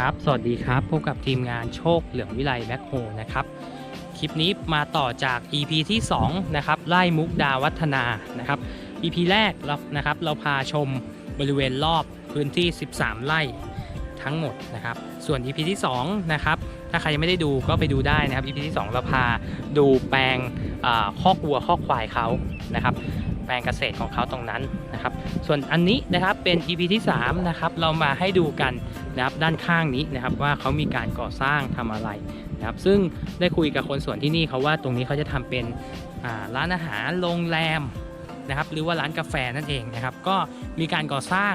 ครับ สวัสดีครับ พบกับทีมงานโชคเหลืองวิไลแบ็คโฮนะครับ คลิปนี้มาต่อจาก EP ที่ 2 นะครับ ไล่มุกดาวัฒนานะครับ EP แรกเรานะครับ เราพาชมบริเวณรอบพื้นที่ 13 ไร่ทั้งหมดนะครับ ส่วน EP ที่ 2 นะครับ ถ้าใครยังไม่ได้ดูก็ไปดูได้นะครับ EP ที่ 2 เราพาดูแปลงคอกวัวคอกควายเขานะครับ ปลงเกษตรของเขาตรงนั้นนะครับ ส่วนอันนี้นะครับเป็น EP ที่3นะครับเรามาให้ดูกันนะครับด้านข้างนี้นะครับว่าเขามีการก่อสร้างทำอะไรนะครับ ซึ่งได้คุยกับคนสวนที่นี่เขาว่าตรงนี้เขาจะทำเป็นร้านอาหารโรงแรมนะครับ หรือว่าร้านกาแฟนั่นเองนะครับ ก็มีการก่อสร้าง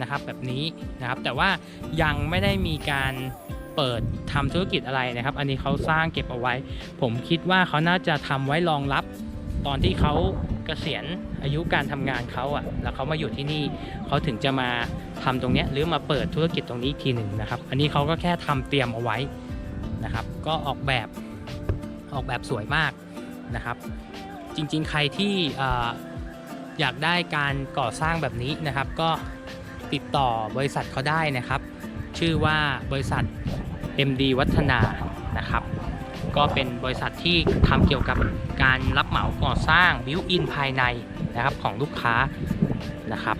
นะครับแบบนี้นะครับ แต่ว่ายังไม่ได้มีการเปิดทำธุรกิจอะไรนะครับ อันนี้เขาสร้างเก็บเอาไว้ ผมคิดว่าเขาน่าจะทำไว้รองรับตอนที่เขา เกษียณอายุการทำงานเขาอะ่ะ แล้วเขามาอยู่ที่นี่เขาถึงจะมาทำตรงเนี้ยหรือมาเปิดธุรกิจตรงนี้อีกทีหนึ่งนะครับ อันนี้เขาก็แค่ทำเตรียมเอาไว้นะครับ ก็ออกแบบออกแบบสวยมากนะครับ จริงๆใครที่เอ่ออยากได้การก่อสร้างแบบนี้นะครับ ก็ติดต่อบริษัทเขาได้นะครับ ชื่อว่าบริษัท MD วัฒนานะครับ ก็เป็นบริษัทที่ทำเกี่ยวกับการรับเหมาก่อสร้างบิวอินภายในนะครับของลูกค้านะครับ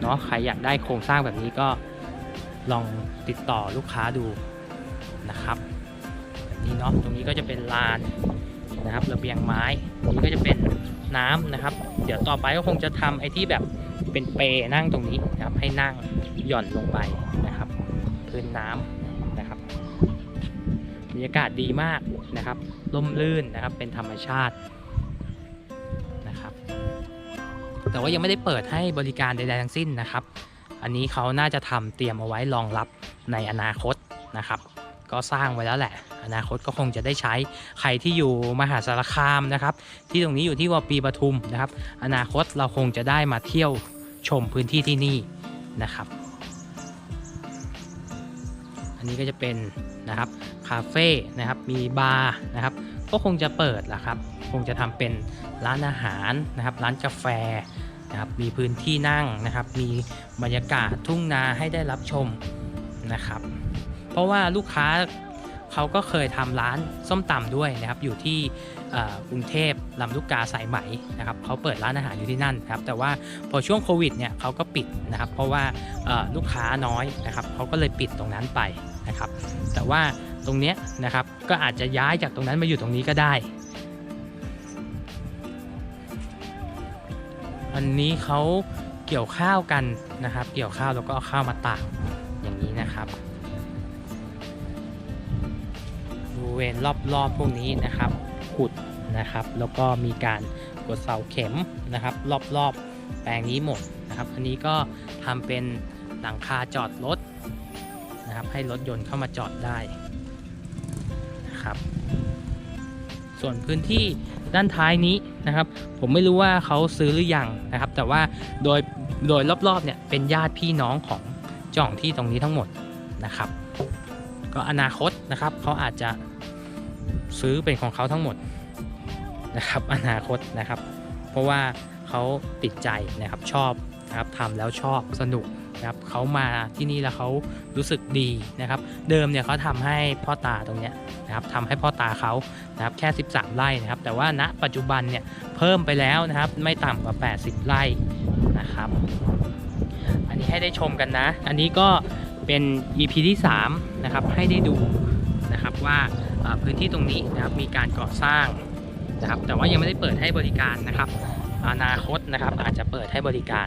เนาะใครอยากได้โครงสร้างแบบนี้ก็ลองติดต่อลูกค้าดูนะครับนี้เนาะตรงนี้ก็จะเป็นลานนะครับระเบียงไม้ตรงนี้ก็จะเป็นน้ำนะครับ เดี๋ยวต่อไปก็คงจะทำไอ้ที่แบบเป็นเปรนั่งตรงนี้นะครับให้นั่งหย่อนลงไปนะครับ พื้นน้ำนะครับบ รรยากาศดีมากนะครับร่มรื่นนะครับเป็นธรรมชาตินะครับ แต่ว่ายังไม่ได้เปิดให้บริการใดๆทั้งสิ้นนะครับ อันนี้เขาน่าจะทำเตรียมเอาไว้รองรับในอนาคตนะครับ ก็สร้างไว้แล้วแหละ อนาคตก็คงจะได้ใช้ใครที่อยู่มหาสารคามนะครับ ที่ตรงนี้อยู่ที่วปีปทุมนะครับ อนาคตเราคงจะได้มาเที่ยวชมพื้นที่ที่นี่นะครับ อันนี้ก็จะเป็นนะครับ คาเฟ่นะครับมีบาร์นะครับก็คงจะเปิดละครับคงจะทำเป็นร้านอาหารนะครับร้านกาแฟนะครับมีพื้นที่นั่งนะครับ มีบรรยากาศทุ่งนาให้ได้รับชมนะครับ เพราะว่าลูกค้าเขาก็เคยทำร้านส้มตำด้วยนะครับ อยู่ที่กรุงเทพลำลูกกาสายไหมนะครับเขาเปิดร้านอาหารอยู่ที่นั่นนะครับ แต่ว่าพอช่วงโควิดเนี่ยเขาก็ปิดนะครับ เพราะว่าลูกค้าน้อยนะครับเขาก็เลยปิดตรงนั้นไปนะครับ แต่ว่า ตรงเนี้ยนะครับ ก็อาจจะย้ายจากตรงนั้นมาอยู่ตรงนี้ก็ได้ อันนี้เขาเกี่ยวข้าวกันนะครับ เกี่ยวข้าวแล้วก็เอาข้าวมาตากอย่างนี้นะครับบริเวณรอบๆพวกนี้นะครับขุดนะครับ แล้วก็มีการกดเสาเข็มนะครับ รอบๆแปลงนี้หมดนะครับ อันนี้ก็ทำเป็นหลังคาจอดรถนะครับ ให้รถยนต์เข้ามาจอดได้ นะครับ ส่วนพื้นที่ด้านท้ายนี้นะครับ ผมไม่รู้ว่าเขาซื้อหรือยังนะครับ แต่ว่าโดยโดยรอบๆเนี่ยเป็นญาติพี่น้องของเจ้าของที่ตรงนี้ทั้งหมดนะครับ ก็อนาคตนะครับเขาอาจจะซื้อเป็นของเขาทั้งหมดนะครับ อนาคตนะครับ เพราะว่าเขาติดใจนะครับชอบนะครับทำแล้วชอบสนุก นะครับเขามาที่นี่แล้วเขารู้สึกดีนะครับ เดิมเนี่ยเขาทำให้พ่อตาตรงเนี้ยนะครับทำให้พ่อตาเขานะครับแค่ 13 ไร่นะครับ แต่ว่าณปัจจุบันเนี่ยเพิ่มไปแล้วนะครับไม่ต่ำกว่า 80 ไร่นะครับ อันนี้ให้ได้ชมกันนะ อันนี้ก็เป็น EP ที่ 3 นะครับให้ได้ดูนะครับว่าพื้นที่ตรงนี้นะครับมีการก่อสร้างนะครับแต่ว่ายังไม่ได้เปิดให้บริการนะครับ อนาคตนะครับอาจจะเปิดให้บริการ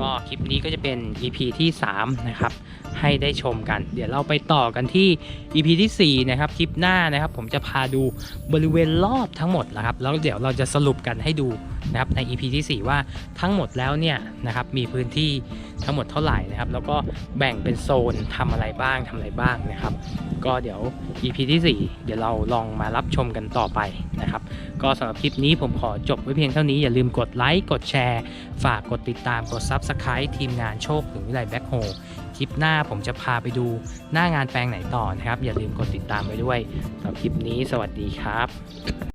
ก็คลิปนี้ก็จะเป็น EP ที่ 3 นะครับ ให้ได้ชมกัน เดี๋ยวเราไปต่อกันที่ EP ที่ 4 นะครับ คลิปหน้านะครับ ผมจะพาดูบริเวณรอบทั้งหมดนะครับ แล้วเดี๋ยวเราจะสรุปกันให้ดู นะครับใน EP ที่ 4 ว่าทั้งหมดแล้วเนี่ยนะครับมีพื้นที่ทั้งหมดเท่าไหร่นะครับ แล้วก็แบ่งเป็นโซนทำอะไรบ้างทำอะไรบ้างนะครับ ก็เดี๋ยว EP ที่ 4 เดี๋ยวเราลองมารับชมกันต่อไปนะครับ ก็สำหรับคลิปนี้ผมขอจบไว้เพียงเท่านี้อย่าลืมกดไลค์กดแชร์ ฝากกดติดตามกด Subscribe ทีมงานโชคหรือวิไลแบ็คโฮคลิปหน้าผมจะพาไปดูหน้างานแปลงไหนต่อนะครับ อย่าลืมกดติดตามไว้ด้วยสำหรับคลิปนี้สวัสดีครับ